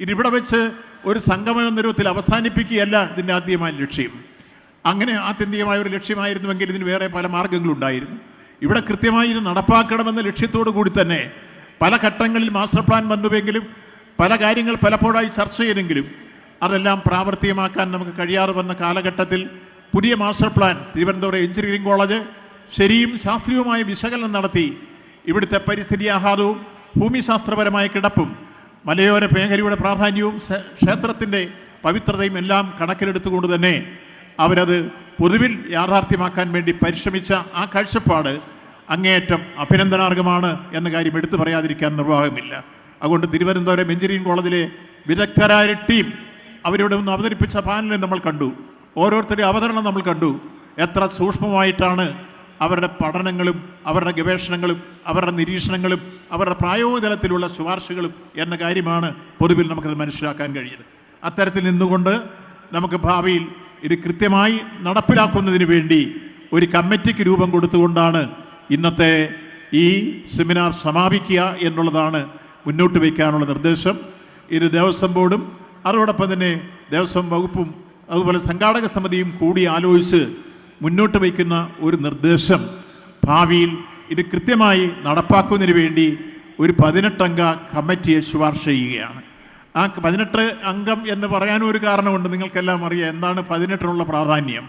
ഇത് ഇവിടെ വെച്ച് ഒരു സംഗമന നിരൂപത്തിൽ അവസാനിപ്പിക്കുകയല്ല ഇതിന്റെ ആദ്യമായ ലക്ഷ്യം. അങ്ങനെ ആത്യന്തികമായ ഒരു ലക്ഷ്യമായിരുന്നുവെങ്കിൽ ഇതിന് വേറെ പല മാർഗങ്ങളുണ്ടായിരുന്നു. ഇവിടെ കൃത്യമായി ഇത് നടപ്പാക്കണമെന്ന ലക്ഷ്യത്തോടു കൂടി തന്നെ പല ഘട്ടങ്ങളിൽ മാസ്റ്റർ പ്ലാൻ വന്നുവെങ്കിലും പല കാര്യങ്ങൾ പലപ്പോഴായി ചർച്ച ചെയ്തെങ്കിലും അതെല്ലാം പ്രാവർത്തികമാക്കാൻ നമുക്ക് കഴിയാതെ വന്ന കാലഘട്ടത്തിൽ പുതിയ master plan Thiruvananthapuram engineering college ശരിയും ശാസ്ത്രീയവുമായ വിശകലനം നടത്തി ഇവിടുത്തെ പരിസ്ഥിതി ആഹാരവും ഭൂമിശാസ്ത്രപരമായ കിടപ്പും മലയോര പേങ്കരിയുടെ പ്രാധാന്യവും ക്ഷേ- ക്ഷേത്രത്തിന്റെ പവിത്രതയും എല്ലാം കണക്കിലെടുത്തുകൊണ്ട് തന്നെ അവരത് പൊതുവിൽ യാഥാർത്ഥ്യമാക്കാൻ വേണ്ടി പരിശ്രമിച്ച ആ കാഴ്ചപ്പാട് അങ്ങേയറ്റം അഭിനന്ദനാർഹമാണ് എന്ന കാര്യം എടുത്തു പറയാതിരിക്കാൻ നിർവാഹമില്ല. അതുകൊണ്ട് തിരുവനന്തപുരം എഞ്ചിനീയറിംഗ് കോളേജിലെ വിദഗ്ധരായ ടീം അവരിവിടെ ഒന്ന് അവതരിപ്പിച്ച പാനലിൽ നമ്മൾ കണ്ടു. ഓരോരുത്തരുടെ അവതരണം നമ്മൾ കണ്ടു. എത്ര സൂക്ഷ്മമായിട്ടാണ് അവരുടെ പഠനങ്ങളും അവരുടെ ഗവേഷണങ്ങളും അവരുടെ നിരീക്ഷണങ്ങളും അവരുടെ പ്രായോഗിക ശുപാർശകളും എന്ന കാര്യമാണ് പൊതുവിൽ നമുക്കത് മനസ്സിലാക്കാൻ കഴിയുന്നത്. അത്തരത്തിൽ നിന്നുകൊണ്ട് നമുക്ക് ഭാവിയിൽ ഇത് കൃത്യമായി നടപ്പിലാക്കുന്നതിന് വേണ്ടി ഒരു കമ്മിറ്റിക്ക് രൂപം കൊടുത്തുകൊണ്ടാണ് ഇന്നത്തെ ഈ സെമിനാർ സമാപിക്കുക എന്നുള്ളതാണ് മുന്നോട്ട് വയ്ക്കാനുള്ള നിർദ്ദേശം. ഇത് ദേവസ്വം ബോർഡും അതോടൊപ്പം തന്നെ ദേവസ്വം വകുപ്പും അതുപോലെ സംഘാടക സമിതിയും കൂടി ആലോചിച്ച് മുന്നോട്ട് വയ്ക്കുന്ന ഒരു നിർദ്ദേശം ഭാവിയിൽ ഇത് കൃത്യമായി നടപ്പാക്കുന്നതിന് വേണ്ടി ഒരു പതിനെട്ടംഗ കമ്മിറ്റിയെ ശുപാർശ ചെയ്യുകയാണ്. ആ പതിനെട്ട് അംഗം എന്ന് പറയാനും ഒരു കാരണമുണ്ട്. നിങ്ങൾക്കെല്ലാം അറിയാം എന്താണ് പതിനെട്ടിനുള്ള പ്രാധാന്യം.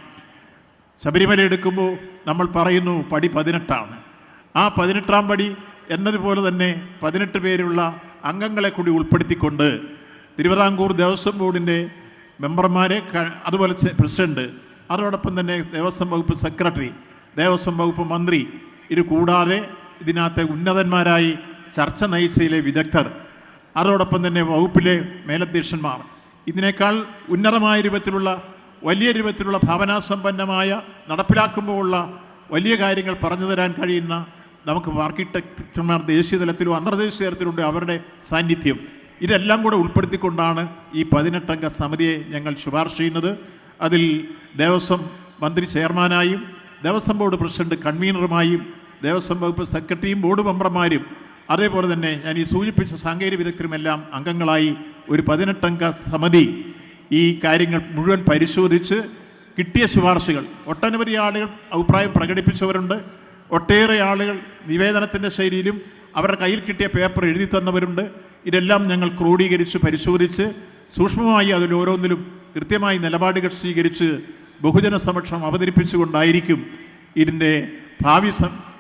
ശബരിമല എടുക്കുമ്പോൾ നമ്മൾ പറയുന്നു പടി പതിനെട്ടാണ്. ആ പതിനെട്ടാം പടി എന്നതുപോലെ തന്നെ പതിനെട്ട് പേരുള്ള അംഗങ്ങളെ കൂടി ഉൾപ്പെടുത്തിക്കൊണ്ട് തിരുവിതാംകൂർ ദേവസ്വം ബോർഡിന്റെ മെമ്പർമാരെ അതുപോലെ പ്രസിഡന്റ് അതോടൊപ്പം തന്നെ ദേവസ്വം വകുപ്പ് സെക്രട്ടറി ദേവസ്വം വകുപ്പ് മന്ത്രി ഇത് കൂടാതെ ഇതിനകത്തെ ഉന്നതന്മാരായി ചർച്ച നയിച്ചതിലെ വിദഗ്ധർ അതോടൊപ്പം തന്നെ വകുപ്പിലെ മേലധ്യക്ഷന്മാർ. ഇതിനേക്കാൾ ഉന്നതമായ രൂപത്തിലുള്ള വലിയ രൂപത്തിലുള്ള ഭാവനാസമ്പന്നമായ നടപ്പിലാക്കുമ്പോൾ ഉള്ള വലിയ കാര്യങ്ങൾ പറഞ്ഞു തരാൻ കഴിയുന്ന നമുക്ക് ആർക്കിടെക്ടർമാർ ദേശീയ തലത്തിലും അന്തർദേശീയ തലത്തിലുണ്ട് അവരുടെ സാന്നിധ്യം. ഇതെല്ലാം കൂടെ ഉൾപ്പെടുത്തിക്കൊണ്ടാണ് ഈ പതിനെട്ടംഗ സമിതിയെ ഞങ്ങൾ ശുപാർശ ചെയ്യുന്നത്. അതിൽ ദേവസ്വം മന്ത്രി ചെയർമാനായും ദേവസ്വം ബോർഡ് പ്രസിഡന്റ് കൺവീനറുമായും ദേവസ്വം വകുപ്പ് സെക്രട്ടറിയും ബോർഡ് മെമ്പർമാരും അതേപോലെ തന്നെ ഞാൻ ഈ സൂചിപ്പിച്ച സാങ്കേതിക വിദഗ്ധരുമെല്ലാം അംഗങ്ങളായി ഒരു പതിനെട്ടംഗ സമിതി ഈ കാര്യങ്ങൾ മുഴുവൻ പരിശോധിച്ച് കിട്ടിയ ശുപാർശകൾ. ഒട്ടനവധി ആളുകൾ അഭിപ്രായം പ്രകടിപ്പിച്ചവരുണ്ട്. ഒട്ടേറെ ആളുകൾ നിവേദനത്തിന്റെ ശൈലിയിലും അവരുടെ കയ്യിൽ കിട്ടിയ പേപ്പർ എഴുതി തന്നവരുണ്ട്. ഇതെല്ലാം ഞങ്ങൾ ക്രോഡീകരിച്ച് പരിശോധിച്ച് സൂക്ഷ്മമായി അതിൽ ഓരോന്നിലും കൃത്യമായി നിലപാടുകൾ സ്വീകരിച്ച് ബഹുജന സമക്ഷം അവതരിപ്പിച്ചുകൊണ്ടായിരിക്കും ഇതിന്റെ ഭാവി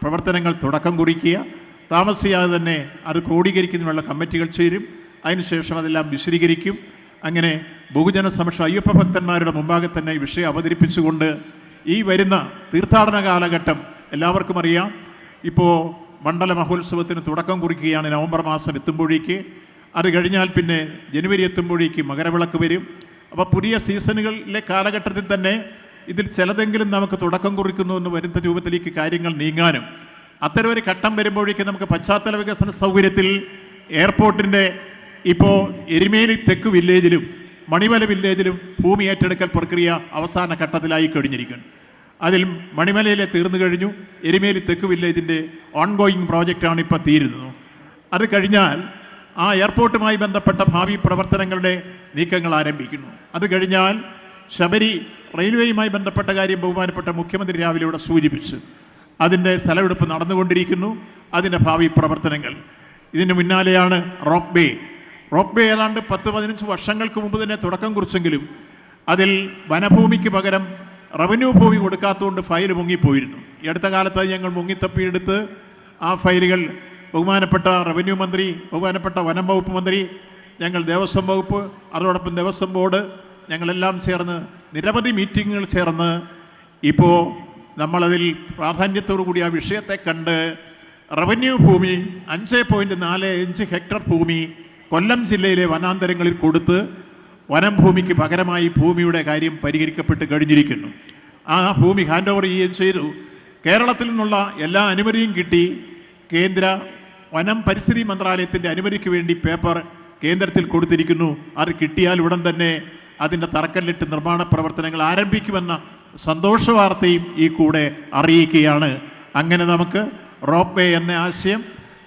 പ്രവർത്തനങ്ങൾ തുടക്കം കുറിക്കുക. താമസിയാതെ തന്നെ അത് ക്രോഡീകരിക്കുന്നതിനുള്ള കമ്മിറ്റികൾ ചേരും. അതിനുശേഷം അതെല്ലാം വിശദീകരിക്കും. അങ്ങനെ ബഹുജന സമക്ഷം അയ്യപ്പ ഭക്തന്മാരുടെ മുമ്പാകെ തന്നെ ഈ വിഷയം അവതരിപ്പിച്ചുകൊണ്ട് ഈ വരുന്ന തീർത്ഥാടന കാലഘട്ടം എല്ലാവർക്കും അറിയാം. ഇപ്പോൾ മണ്ഡല മഹോത്സവത്തിന് തുടക്കം കുറിക്കുകയാണ് നവംബർ മാസം എത്തുമ്പോഴേക്ക്. അത് കഴിഞ്ഞാൽ പിന്നെ ജനുവരി എത്തുമ്പോഴേക്ക് മകരവിളക്ക് വരും. അപ്പോൾ പുതിയ സീസണുകളിലെ കാലഘട്ടത്തിൽ തന്നെ ഇതിൽ ചിലതെങ്കിലും നമുക്ക് തുടക്കം കുറിക്കുന്നു എന്ന് വരുന്ന രൂപത്തിലേക്ക് കാര്യങ്ങൾ നീങ്ങാനും അത്തരം ഒരു ഘട്ടം വരുമ്പോഴേക്കും നമുക്ക് പശ്ചാത്തല വികസന സൗകര്യത്തിൽ എയർപോർട്ടിന്റെ ഇപ്പോൾ എരുമേലി തെക്ക് വില്ലേജിലും മണിമല വില്ലേജിലും ഭൂമി ഏറ്റെടുക്കൽ പ്രക്രിയ അവസാന ഘട്ടത്തിലായി കഴിഞ്ഞിരിക്കുന്നു. അതിൽ മണിമലയിലെ തീർന്നു കഴിഞ്ഞു. എരുമേലി തെക്ക് വില്ലേജിന്റെ ഓൺഗോയിങ് പ്രോജക്റ്റാണ് ഇപ്പോൾ തീരുന്നത്. അത് കഴിഞ്ഞാൽ ആ എയർപോർട്ടുമായി ബന്ധപ്പെട്ട ഭാവി പ്രവർത്തനങ്ങളുടെ നീക്കങ്ങൾ ആരംഭിക്കുന്നു. അത് കഴിഞ്ഞാൽ ശബരി റെയിൽവേയുമായി ബന്ധപ്പെട്ട കാര്യം ബഹുമാനപ്പെട്ട മുഖ്യമന്ത്രി രാവിലെ ഇവിടെ സൂചിപ്പിച്ചു. അതിന്റെ സ്ഥലമെടുപ്പ് നടന്നുകൊണ്ടിരിക്കുന്നു. അതിന്റെ ഭാവി പ്രവർത്തനങ്ങൾ. ഇതിന് മുന്നാലെയാണ് റോക്ക് ബേ റോക്ക് ബേ ഏതാണ്ട് പത്ത് പതിനഞ്ച് വർഷങ്ങൾക്ക് മുമ്പ് തന്നെ തുടക്കം കുറിച്ചെങ്കിലും അതിൽ വനഭൂമിക്ക് പകരം റവന്യൂ ഭൂമി കൊടുക്കാത്തതുകൊണ്ട് ഫയൽ മുങ്ങിപ്പോയിരുന്നു ഈ അടുത്ത കാലത്ത് ഞങ്ങൾ മുങ്ങിത്തപ്പിയെടുത്ത് ആ ഫയലുകൾ ബഹുമാനപ്പെട്ട റവന്യൂ മന്ത്രി ബഹുമാനപ്പെട്ട വനം വകുപ്പ് മന്ത്രി ഞങ്ങൾ ദേവസ്വം വകുപ്പ് അതോടൊപ്പം ദേവസ്വം ബോർഡ് ഞങ്ങളെല്ലാം ചേർന്ന് നിരവധി മീറ്റിങ്ങുകൾ ചേർന്ന് ഇപ്പോൾ നമ്മളതിൽ പ്രാധാന്യത്തോടു കൂടി ആ വിഷയത്തെ കണ്ട് റവന്യൂ ഭൂമി അഞ്ച് പോയിന്റ് നാല് അഞ്ച് ഹെക്ടർ ഭൂമി കൊല്ലം ജില്ലയിലെ വനാന്തരങ്ങളിൽ കൊടുത്ത് വനം ഭൂമിക്ക് പകരമായി ഭൂമിയുടെ കാര്യം പരിഹരിക്കപ്പെട്ട് കഴിഞ്ഞിരിക്കുന്നു. ആ ഭൂമി ഹാൻഡ് ഓവർ ചെയ്യുകയും ചെയ്തു. കേരളത്തിൽ നിന്നുള്ള എല്ലാ അനുമതിയും കിട്ടി. കേന്ദ്ര വനം പരിസ്ഥിതി മന്ത്രാലയത്തിന്റെ അനുമതിക്ക് വേണ്ടി പേപ്പർ കേന്ദ്രത്തിൽ കൊടുത്തിരിക്കുന്നു. അത് കിട്ടിയാൽ ഉടൻ തന്നെ അതിന്റെ തറക്കല്ലിട്ട് നിർമ്മാണ പ്രവർത്തനങ്ങൾ ആരംഭിക്കുമെന്ന സന്തോഷ വാർത്തയും ഈ കൂടെ അറിയിക്കുകയാണ്. അങ്ങനെ നമുക്ക് റോപ്പ് വേ എന്ന ആശയം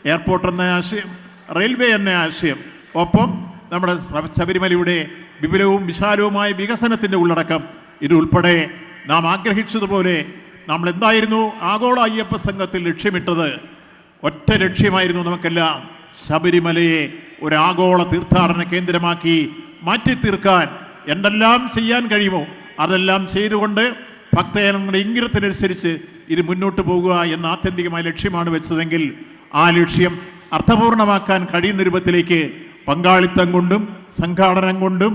എയർപോർട്ട് എന്ന ആശയം റെയിൽവേ എന്ന ആശയം ഒപ്പം നമ്മുടെ ശബരിമലയുടെ വിപുലവും വിശാലവുമായ വികസനത്തിന്റെ ഉള്ളടക്കം ഇതുൾപ്പെടെ നാം ആഗ്രഹിച്ചതുപോലെ നമ്മൾ എന്തായിരുന്നു? ആഗോള അയ്യപ്പ സംഘത്തിൽ ലക്ഷ്യമിട്ടത്. ഒറ്റ ലക്ഷ്യമായിരുന്നു നമുക്കെല്ലാം ശബരിമലയെ ഒരാഗോള തീർത്ഥാടന കേന്ദ്രമാക്കി മാറ്റി തീർക്കാൻ എന്തെല്ലാം ചെയ്യാൻ കഴിയുമോ അതെല്ലാം ചെയ്തുകൊണ്ട് ഭക്തജനങ്ങളുടെ ഇംഗിതത്തിനനുസരിച്ച് ഇത് മുന്നോട്ട് പോകുക എന്ന ആത്യന്തികമായ ലക്ഷ്യമാണ് വെച്ചതെങ്കിൽ ആ ലക്ഷ്യം അർത്ഥപൂർണമാക്കാൻ കഴിയുന്ന രൂപത്തിലേക്ക് പങ്കാളിത്തം കൊണ്ടും സംഘാടനം കൊണ്ടും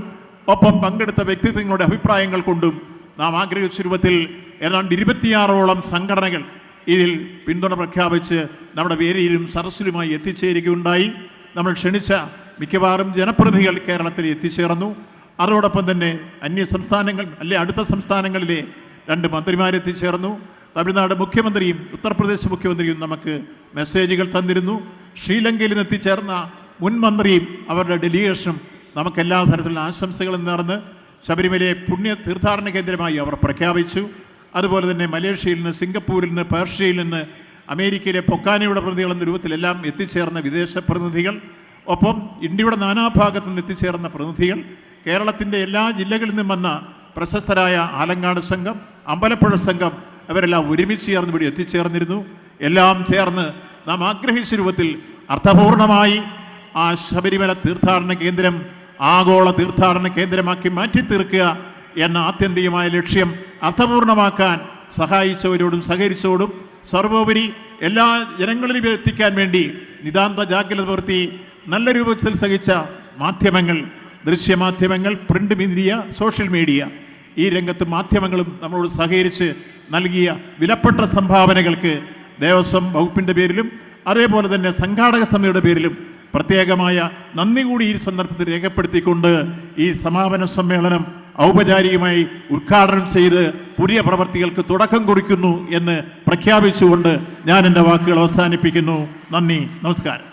ഒപ്പം പങ്കെടുത്ത വ്യക്തിത്വങ്ങളുടെ അഭിപ്രായങ്ങൾ കൊണ്ടും നാം ആഗ്രഹിച്ച രൂപത്തിൽ ഏതാണ്ട് ഇരുപത്തിയാറോളം സംഘടനകൾ ഇതിൽ പിന്തുണ പ്രഖ്യാപിച്ച് നമ്മുടെ വേദിയിലും സരസിലുമായി എത്തിച്ചേരുകയുണ്ടായി. നമ്മൾ ക്ഷണിച്ച മിക്കവാറും ജനപ്രതിനിധികൾ കേരളത്തിൽ എത്തിച്ചേർന്നു. അതോടൊപ്പം തന്നെ അന്യ സംസ്ഥാനങ്ങൾ അല്ലെ അടുത്ത സംസ്ഥാനങ്ങളിലെ രണ്ട് മന്ത്രിമാരെത്തിച്ചേർന്നു തമിഴ്നാട് മുഖ്യമന്ത്രിയും ഉത്തർപ്രദേശ് മുഖ്യമന്ത്രിയും നമുക്ക് മെസ്സേജുകൾ തന്നിരുന്നു. ശ്രീലങ്കയിൽ നിന്ന് എത്തിച്ചേർന്ന മുൻ മന്ത്രിയും അവരുടെ ഡെലിഗേഷനും നമുക്ക് എല്ലാ തരത്തിലുള്ള ആശംസകളും നേർന്ന് ശബരിമലയെ പുണ്യ തീർത്ഥാടന കേന്ദ്രമായി അവർ പ്രഖ്യാപിച്ചു. അതുപോലെ തന്നെ മലേഷ്യയിൽ നിന്ന് സിംഗപ്പൂരിൽ നിന്ന് പേർഷ്യയിൽ നിന്ന് അമേരിക്കയിലെ പൊക്കാനയുടെ പ്രതിനിധികൾ എന്ന രൂപത്തിലെല്ലാം എത്തിച്ചേർന്ന വിദേശ പ്രതിനിധികൾ ഒപ്പം ഇന്ത്യയുടെ നാനാഭാഗത്തു നിന്ന് എത്തിച്ചേർന്ന പ്രതിനിധികൾ കേരളത്തിന്റെ എല്ലാ ജില്ലകളിൽ നിന്നും വന്ന പ്രശസ്തരായ ആലങ്ങാട് സംഘം അമ്പലപ്പുഴ സംഘം അവരെല്ലാം ഒരുമിച്ച് ചേർന്ന് ഇവിടെ എത്തിച്ചേർന്നിരുന്നു. എല്ലാം ചേർന്ന് നാം ആഗ്രഹിച്ച രൂപത്തിൽ അർത്ഥപൂർണമായി ആ ശബരിമല തീർത്ഥാടന കേന്ദ്രം ആഗോള തീർത്ഥാടന കേന്ദ്രമാക്കി മാറ്റി തീർക്കുക എന്ന ആത്യന്തികമായ ലക്ഷ്യം അർത്ഥപൂർണമാക്കാൻ സഹായിച്ചവരോടും സഹകരിച്ചവരോടും സർവോപരി എല്ലാ ജനങ്ങളിലും എത്തിക്കാൻ വേണ്ടി നിതാന്ത ജാഗ്രത പുലർത്തി നല്ല രൂപത്തിൽ സഹിച്ച മാധ്യമങ്ങൾ ദൃശ്യമാധ്യമങ്ങൾ പ്രിന്റ് മീഡിയ സോഷ്യൽ മീഡിയ ഈ രംഗത്ത് മാധ്യമങ്ങളും നമ്മളോട് സഹകരിച്ച് നൽകിയ വിലപ്പെട്ട സംഭാവനകൾക്ക് ദേവസ്വം വകുപ്പിന്റെ പേരിലും അതേപോലെ തന്നെ സംഘാടക സമിതിയുടെ പേരിലും പ്രത്യേകമായ നന്ദി കൂടി ഈ സന്ദർഭത്തിൽ രേഖപ്പെടുത്തിക്കൊണ്ട് ഈ സമാപന സമ്മേളനം ഔപചാരികമായി ഉദ്ഘാടനം ചെയ്ത് പുതിയ പ്രവർത്തികൾക്ക് തുടക്കം കുറിക്കുന്നു എന്ന് പ്രഖ്യാപിച്ചുകൊണ്ട് ഞാൻ എന്റെ വാക്കുകൾ അവസാനിപ്പിക്കുന്നു. നന്ദി. നമസ്കാരം.